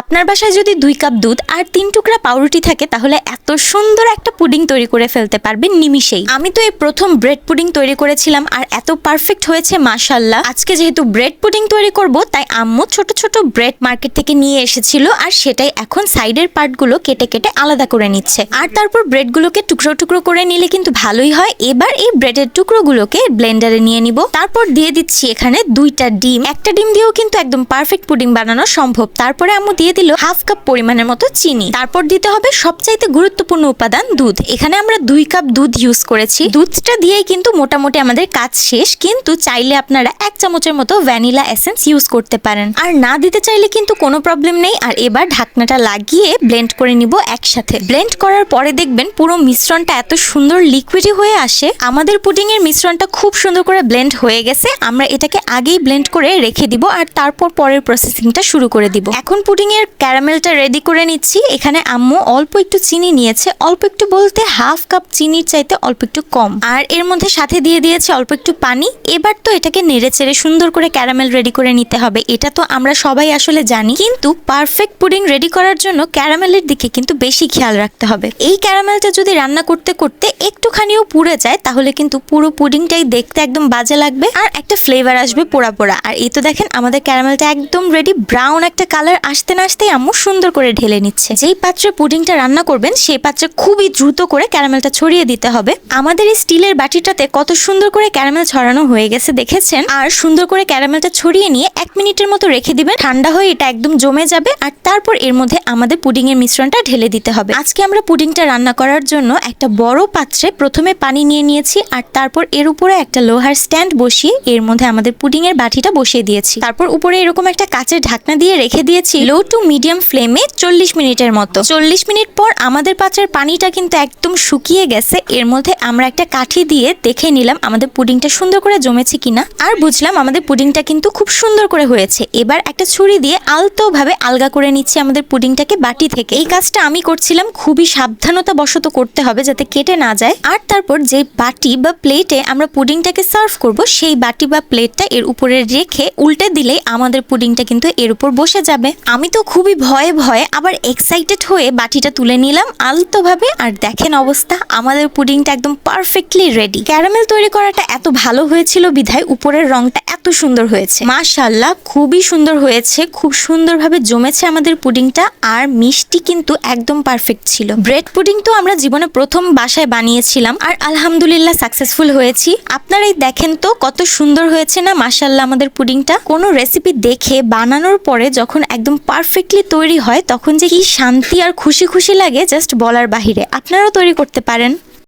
আপনার বাসায় যদি দুই কাপ দুধ আর তিন টুকরা পাউরুটি থাকে, তাহলে এত সুন্দর একটা পুডিং তৈরি করে ফেলতে পারবেন নিমিষেই আমি তো এই প্রথম ব্রেড পুডিং তৈরি করেছিলাম আর এত পারফেক্ট হয়েছে মাশাল্লাহ আজকে যেহেতু ব্রেড পুডিং তৈরি করব, তাই আম্মু ছোট ছোট ব্রেড মার্কেট থেকে নিয়ে এসেছিল আর সেটাই এখন সাইডের পার্টগুলো কেটে কেটে আলাদা করে নিচ্ছে। আর তারপর ব্রেডগুলোকে টুকরো টুকরো করে নিলে কিন্তু ভালোই হয়। এবার এই ব্রেডের টুকরোগুলোকে ব্লেন্ডারে নিয়ে নিব। তারপর দিয়ে দিচ্ছি এখানে দুইটা ডিম। একটা ডিম দিয়েও কিন্তু একদম পারফেক্ট পুডিং বানানো সম্ভব। তারপরে আম্মু দিয়ে দিল হাফ কাপ পরিমাণের মতো চিনি। তারপর দিতে হবে সবচাইতে গুরুত্বপূর্ণ উপাদান দুধ। এখানে আমরা দুই কাপ দুধ ইউজ করেছি। দুধটা দিয়েই কিন্তু মোটামুটি আমাদের কাজ শেষ। কিন্তু চাইলে আপনারা এক চামচের মতো ভ্যানিলা এসেন্স ইউজ করতে পারেন। আর না দিতে চাইলে কিন্তু কোনো প্রবলেম নেই। আর এবার ঢাকনাটা লাগিয়ে ব্লেন্ড করে নিব একসাথে। ব্লেন্ড করার পরে দেখবেন পুরো মিশ্রণটা এত সুন্দর লিকুইডি হয়ে আসে। আমাদের পুডিং এর মিশ্রণটা খুব সুন্দর করে ব্লেন্ড হয়ে গেছে। আমরা এটাকে আগেই ব্লেন্ড করে রেখে দিব। আর তারপর পরের প্রসেসিংটা শুরু করে দিব। এখন পুডিং এর ক্যারামেলটা রেডি করে নিচ্ছি। এখানে আম্মু অল্প একটু চিনি নিয়েছে। অল্প একটু বলতে হাফ কাপ চিনির চাইতে অল্প একটু কম। আর এর মধ্যে সাথে দিয়ে দিয়েছে অল্প একটু পানি। এবার তো এটাকে নেড়ে চেড়ে সুন্দর করে ক্যারামেল রেডি করে নিতে হবে। এটা তো আমরা সবাই আসলে জানি। কিন্তু পারফেক্ট পুডিং রেডি করার জন্য ক্যারামেলের দিকে কিন্তু বেশি খেয়াল রাখতে হবে। এই ক্যারামেলটা যদি রান্না করতে করতে একটুখানিও পুড়ে যায়, তাহলে কিন্তু পুরো পুডিংটাই দেখতে একদম বাজে লাগবে আর একটা ফ্লেভার আসবে পোড়া পোড়া। আর এই তো দেখেন, আমাদের ক্যারামেলটা একদম রেডি ব্রাউন একটা কালার আসতে না আসতেই আম্মু সুন্দর করে ঢেলে নিচ্ছে। যেই পাত্রে পুডিংটা রান্না করবেন, সেই পাত্রে খুবই দ্রুত করে ক্যারামেলটা ছড়িয়ে দিতে হবে। আমাদের এই স্টিলের বাটিটাতে কত সুন্দর করে ক্যারামেল ছড়ানো হয়ে গেছে দেখেছেন? আর সুন্দর করে ক্যারামেলটা ছড়িয়ে নিয়ে এক মিনিটের মতো রেখে দিবেন। ঠান্ডা হয়ে এটা একদম জমে যাবে, আর তারপর এর মধ্যে আমাদের পুডিং এর মিশ্রণটা ঢেলে দিতে হবে। আজকে আমরা পুডিংটা রান্না করার জন্য একটা বড় পাত্রে প্রথমে পানি নিয়ে নিয়েছি, আর তারপর এর উপরে একটা লোহার স্ট্যান্ড বসিয়ে এর মধ্যে আমাদের পুডিং এর বাটিটা বসিয়ে দিয়েছি। তারপর উপরে এরকম একটা কাচের ঢাকনা দিয়ে রেখে দিয়েছি। লো টু মিডিয়াম ফ্লেমে চল্লিশ মিনিটের মতো। চল্লিশ মিনিট পর আমাদের পাত্রের পানিটা কিন্তু একদম শুকিয়ে গেছে। এর মধ্যে আমরা একটা কাঠি দিয়ে দেখে নিলাম আমাদের পুডিংটা সুন্দর করে জমেছে কিনা। আর বুঝলাম আমাদের পুডিংটা কিন্তু খুব সুন্দর করে হয়েছে। এবার একটা ছুরি দিয়ে আলতো ভাবে আলগা করে নিচ্ছি আমাদের পুডিংটাকে বাটি থেকে। এই কাজটা আমি করছিলাম খুবই সাবধানতা বশত করতে হবে যাতে কেটে না যায়। আর তারপর যে বাটি বা প্লেটে আমরা পুডিংটাকে সার্ভ করব, সেই বাটি বা প্লেটটা এর উপরে রেখে উল্টে দিলেই আমাদের পুডিংটা কিন্তু এর উপর বসে যাবে। আমি তো খুবই ভয়ে ভয়ে আবার এক্সাইটেড হয়ে বাটিটা তুলে নিলাম আলতোভাবে। আর দেখেন অবস্থা, আমাদের পুডিংটা একদম পারফেক্টলি রেডি ক্যারামেল তৈরি করাটা এত ভালো হয়েছিল বিধায় উপরের রংটা এত সুন্দর হয়েছে। মাশাল্লাহ খুবই সুন্দর হয়েছে, খুব সুন্দরভাবে জমেছে আমাদের পুডিংটা আর মিষ্টি কিন্তু একদম পারফেক্ট ছিল। ব্রেড পুডিং তো আমরা জীবনে প্রথম বাসায় বানিয়েছিলাম আর আলহামদুলিল্লাহ সাকসেসফুল হয়েছি। আপনারাই দেখেন তো কত সুন্দর হয়েছে না মাশাল্লাহ আমাদের পুডিংটা। কোনো রেসিপি দেখে বানানোর পরে যখন একদম পারফেক্টলি তৈরি হয়, তখন যে কি শান্তি আর খুশি খুশি লাগে জাস্ট বলার বাহিরে। আপনারাও তৈরি করতে পারেন।